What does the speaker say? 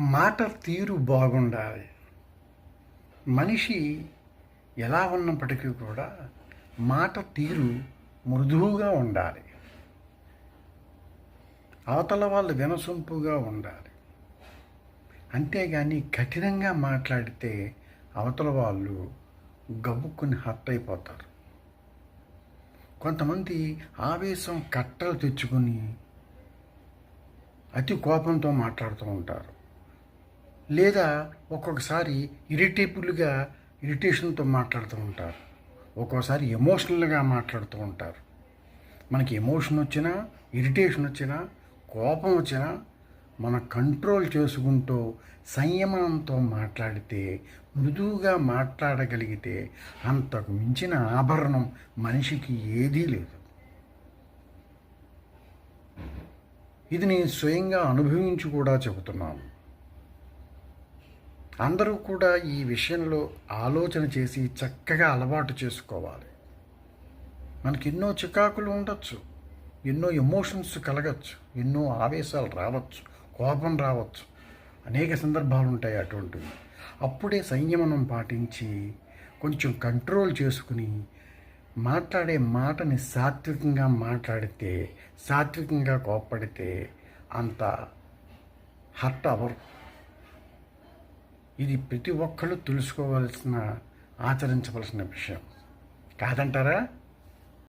మాట తీరు బాగుండాలి. మనిషి ఎలా ఉన్నప్పటికీ కూడా మాట తీరు మృదువుగా ఉండాలి. అవతల వాళ్ళు వినసొంపుగా ఉండాలి. అంతేగాని కఠినంగా మాట్లాడితే అవతల వాళ్ళు గబుక్కుని హర్ట్ అయిపోతారు. కొంతమంది ఆవేశం కట్టలు తెచ్చుకొని అతి కోపంతో మాట్లాడుతూ ఉంటారు. లేదా ఒక్కొక్కసారి ఇరిటేబుల్గా ఇరిటేషన్తో మాట్లాడుతూ ఉంటారు. ఒక్కోసారి ఎమోషనల్గా మాట్లాడుతూ ఉంటారు. మనకి ఎమోషన్ వచ్చినా ఇరిటేషన్ వచ్చినా కోపం వచ్చినా మన కంట్రోల్ చేసుకుంటూ సంయమనంతో మాట్లాడితే మృదువుగా మాట్లాడగలిగితే అంతకు మించిన ఆభరణం మనిషికి ఏదీ లేదు. ఇది నేను స్వయంగా అనుభవించి కూడా చెబుతున్నాను. అందరూ కూడా ఈ విషయంలో ఆలోచన చేసి చక్కగా అలవాటు చేసుకోవాలి. మనకి ఎన్నో చికాకులు ఉండొచ్చు ఎన్నో ఎమోషన్స్ కలగచ్చు ఎన్నో ఆవేశాలు రావచ్చు కోపం రావచ్చు అనేక సందర్భాలు ఉంటాయి అటువంటివి. అప్పుడే సంయమనం పాటించి కొంచెం కంట్రోల్ చేసుకుని మాట్లాడే మాటని సాత్వికంగా మాట్లాడితే సాత్వికంగా కోప్పడితే అంత హర్ట్ అవరు ఇది ప్రతి ఒక్కళ్ళు తెలుసుకోవాల్సిన ఆచరించవలసిన విషయం. కాదంటారా?